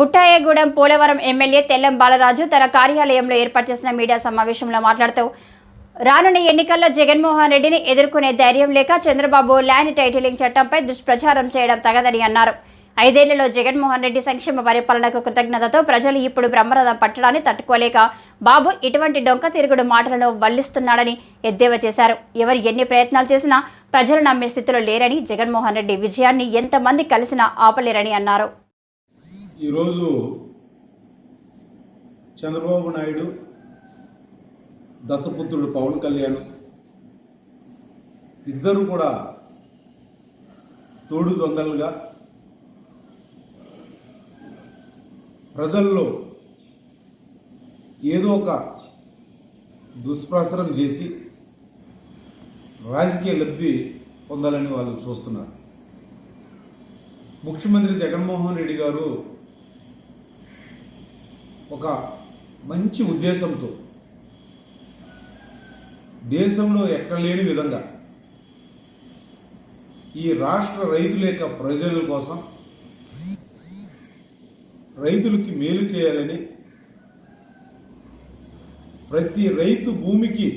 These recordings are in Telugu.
బుట్టాయగూడెం పోలవరం ఎమ్మెల్యే తెల్లం బాలరాజు తన కార్యాలయంలో ఏర్పాటు చేసిన మీడియా సమావేశంలో మాట్లాడుతూ రానున్న ఎన్నికల్లో జగన్మోహన్ రెడ్డిని ఎదుర్కొనే ధైర్యం లేక చంద్రబాబు ల్యాండ్ టైటిలింగ్ చట్టంపై దుష్ప్రచారం చేయడం తగదని అన్నారు. ఐదేళ్ళలో జగన్మోహన్ రెడ్డి సంక్షేమ పరిపాలనకు కృతజ్ఞతతో ప్రజలు ఇప్పుడు బ్రహ్మరథం పట్టడాన్ని తట్టుకోలేక బాబు ఇటువంటి డొంక తిరుగుడు మాటలను వల్లిస్తున్నాడని ఎద్దేవా చేశారు. ఎవరు ఎన్ని ప్రయత్నాలు చేసినా ప్రజలు నమ్మే స్థితిలో లేరని జగన్మోహన్ రెడ్డి విజయాన్ని ఎంతమంది కలిసినా ఆపలేరని అన్నారు. ఈరోజు చంద్రబాబు నాయుడు దత్తపుత్రుడు పవన్ కళ్యాణ్ ఇద్దరు కూడా తోడు దొంగలుగా ప్రజల్లో ఏదో ఒక దుష్ప్రచారం చేసి రాజకీయ లబ్ధి పొందాలని వాళ్ళు చూస్తున్నారు. ముఖ్యమంత్రి జగన్మోహన్ రెడ్డి గారు ఒక మంచి ఉద్దేశంతో. దేశంలో ఎక్కడ లేని విధంగా ఈ రాష్ట్ర రైతుల యొక్క ప్రజల కోసం రైతులకి మేలు చేయాలని ప్రతి రైతు భూమికి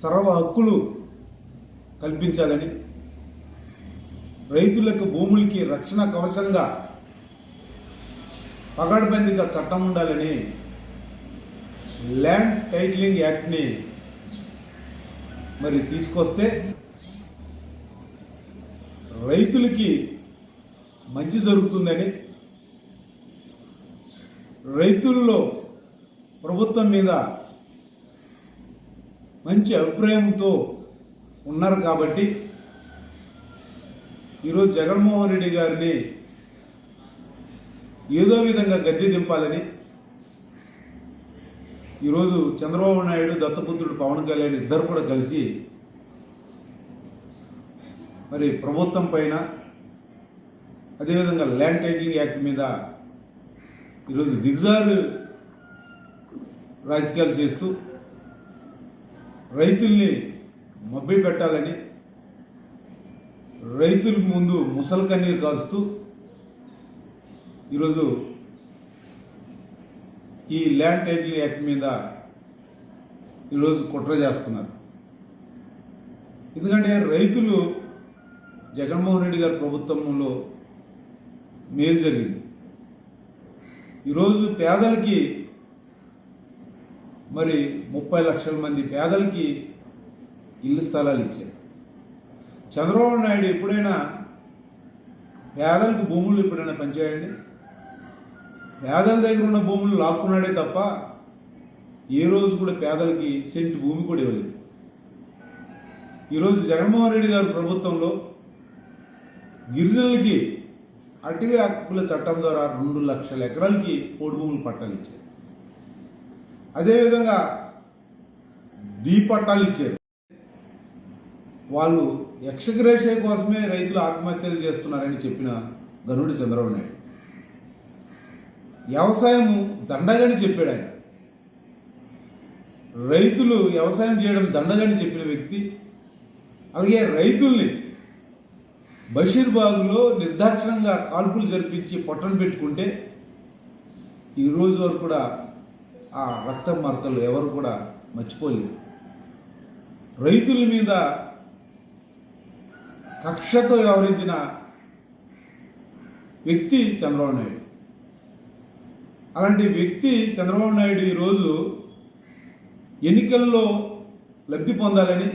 సర్వ హక్కులు కల్పించాలని రైతులకు భూములకి రక్షణ కవచంగా పగడ్బందీగా చట్టం ఉండాలని ల్యాండ్ టైటిలింగ్ యాక్ట్ని మరి తీసుకొస్తే రైతులకి మంచి జరుగుతుందని రైతుల్లో ప్రభుత్వం మీద మంచి అభిప్రాయంతో ఉన్నారు కాబట్టి ఈరోజు జగన్మోహన్ రెడ్డి గారిని ఏదో విధంగా గద్దె దింపాలని. ఈరోజు చంద్రబాబు నాయుడు దత్తపుత్రుడు పవన్ కళ్యాణ్ ఇద్దరు కూడా కలిసి మరి ప్రభుత్వం పైన అదేవిధంగా ల్యాండ్ టైటిలింగ్ యాక్ట్ మీద ఈరోజు దిగ్జారు రాజకీయాలు చేస్తూ రైతుల్ని మబ్బి పెట్టాలని రైతుల ముందు ముసలి కన్నీరు కాస్తూ ఈరోజు ఈ ల్యాండ్ టైటిల్ యాక్ట్ మీద ఈరోజు కుట్ర చేస్తున్నారు. ఎందుకంటే రైతులు జగన్మోహన్ రెడ్డి గారి ప్రభుత్వంలో మేలు జరిగింది. ఈరోజు పేదలకి మరి ముప్పై లక్షల మంది పేదలకి ఇల్లు స్థలాలు ఇచ్చారు. చంద్రబాబు నాయుడు ఎప్పుడైనా పేదలకు భూములు ఎప్పుడైనా పనిచేయండి పేదల దగ్గర ఉన్న భూములు లాక్కున్నాడే తప్ప ఏ రోజు కూడా పేదలకి సెంటు భూమి కూడా ఇవ్వలేదు. ఈరోజు జగన్మోహన్ రెడ్డి గారు ప్రభుత్వంలో గిరిజనులకి అటవీ హక్కుల చట్టం ద్వారా రెండు లక్షల ఎకరాలకి పోడు భూములు పట్టాలు ఇచ్చారు. అదేవిధంగా డీ పట్టాలు ఇచ్చారు. వాళ్ళు యక్షగ్రేష కోసమే రైతులు ఆత్మహత్యలు చేస్తున్నారని చెప్పిన గనుడి చంద్రబాబు నాయుడు. వ్యవసాయం దండగని చెప్పాడు ఆయన రైతులు వ్యవసాయం చేయడం దండగని చెప్పిన వ్యక్తి అలాగే రైతుల్ని బషీర్బాగ్లో నిర్దాక్షిణంగా కాల్పులు జరిపించి పొట్టను పెట్టుకుంటే ఈ రోజు వరకు కూడా ఆ రక్త మార్తలు ఎవరు కూడా మర్చిపోలేదు. రైతుల మీద కక్షతో వ్యవహరించిన వ్యక్తి చంద్రబాబు నాయుడు. అలాంటి వ్యక్తి చంద్రబాబు నాయుడు ఈరోజు ఎన్నికల్లో లబ్ధి పొందాలని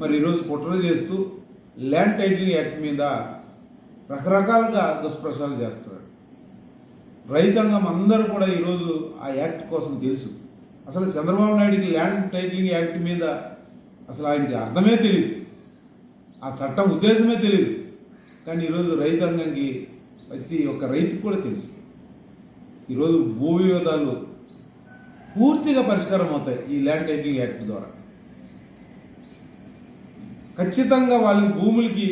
మరి ఈరోజు కుట్ర చేస్తూ ల్యాండ్ టైటిల్ యాక్ట్ మీద రకరకాలుగా దుష్ప్రచారాలు చేస్తున్నాడు రైతాంగం అందరూ కూడా ఈరోజు ఆ యాక్ట్ కోసం తెలుసు. అసలు చంద్రబాబు నాయుడికి ల్యాండ్ టైటిలింగ్ యాక్ట్ మీద అసలు ఆయనకి అర్థమే తెలియదు ఆ చట్టం ఉద్దేశమే తెలియదు కానీ ఈరోజు రైతాంగంకి ప్రతి ఒక్క రైతుకు కూడా తెలుసు. ఈరోజు భూ వివాదాలు పూర్తిగా పరిష్కారం అవుతాయి ఈ ల్యాండ్ టైటిలింగ్ యాక్ట్ ద్వారా. ఖచ్చితంగా వాళ్ళ భూములకి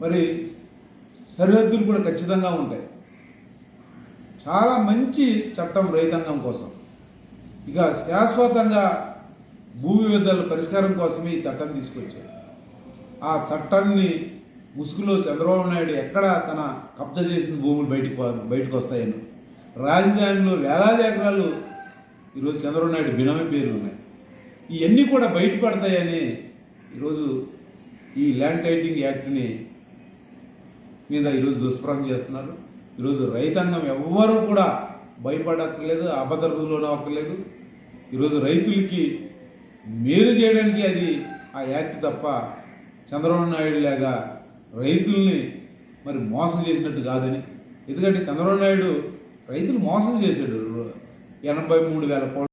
మరి సరిహద్దులు కూడా ఖచ్చితంగా ఉంటాయి. చాలా మంచి చట్టం రైతాంగం కోసం. ఇక శాశ్వతంగా భూ వివాదాల పరిష్కారం కోసమే ఈ చట్టం తీసుకొచ్చారు. ఆ చట్టాన్ని ముసుగులో చంద్రబాబు నాయుడు ఎక్కడ తన కబ్జా చేసిన భూములు బయటకు బయటకు వస్తాయని. రాజధానిలో వేలాది ఎకరాలు ఈరోజు చంద్రబాబు నాయుడు బినామీ పేర్లు ఉన్నాయి ఇవన్నీ కూడా బయటపడతాయని ఈరోజు ఈ ల్యాండ్ టైటింగ్ యాక్ట్ని మీద ఈరోజు దుష్ప్రహం చేస్తున్నారు. ఈరోజు రైతాంగం ఎవ్వరూ కూడా భయపడక్కర్లేదు అభద్రతలోనే అవ్వక్కర్లేదు. ఈరోజు రైతులకి మేలు చేయడానికి అది ఆ యాక్ట్ తప్ప చంద్రబాబు నాయుడు లాగా రైతుల్ని మరి మోసం చేసినట్టు కాదని. ఎందుకంటే చంద్రబాబు నాయుడు రైతులు మోసం చేశాడు. ఎనభై మూడు వేల కోట్ల